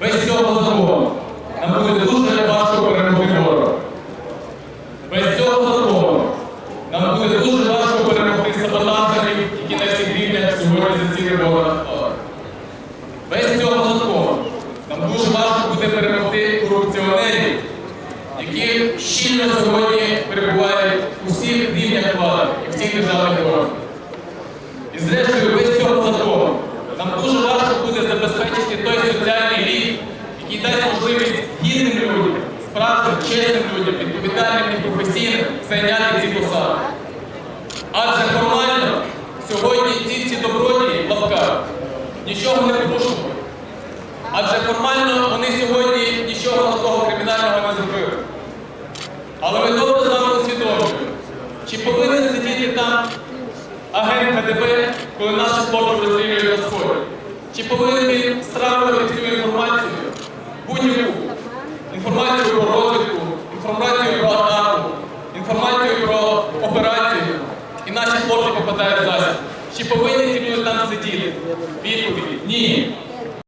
Без цього закону нам буде дуже важко перемогти ворога. Без цього закону нам буде дуже важко перемогти саботажерів, які на всіх рівнях сьогодні засіли ворога. Без цього закону нам дуже важко буде перемогти корупціонерів, які щільно сьогодні перебувають у всіх рівнях влади і всіх державних органах. І зрештою, без цього закону нам дуже важко буде забезпечити який дасть можливість гідним людям, справжнім, чесним людям, відповідальним і професійним зайняти ці посади. Адже формально сьогодні ці всі добродії в лапках нічого не порушували. Адже формально вони сьогодні нічого такого кримінального не зробили. Але ми добре з вами усвідомлюємо, чи повинен сидіти там агент КДБ, коли наші хлопці розстрілюють на сході? Чи повинен він стравити всю інформацію, інформацію про розвитку, інформацію про атаку, інформацію про операцію, і наші хлопці попадають в засіб? Чи повинні ці люди там сидіти? Відповіді ні.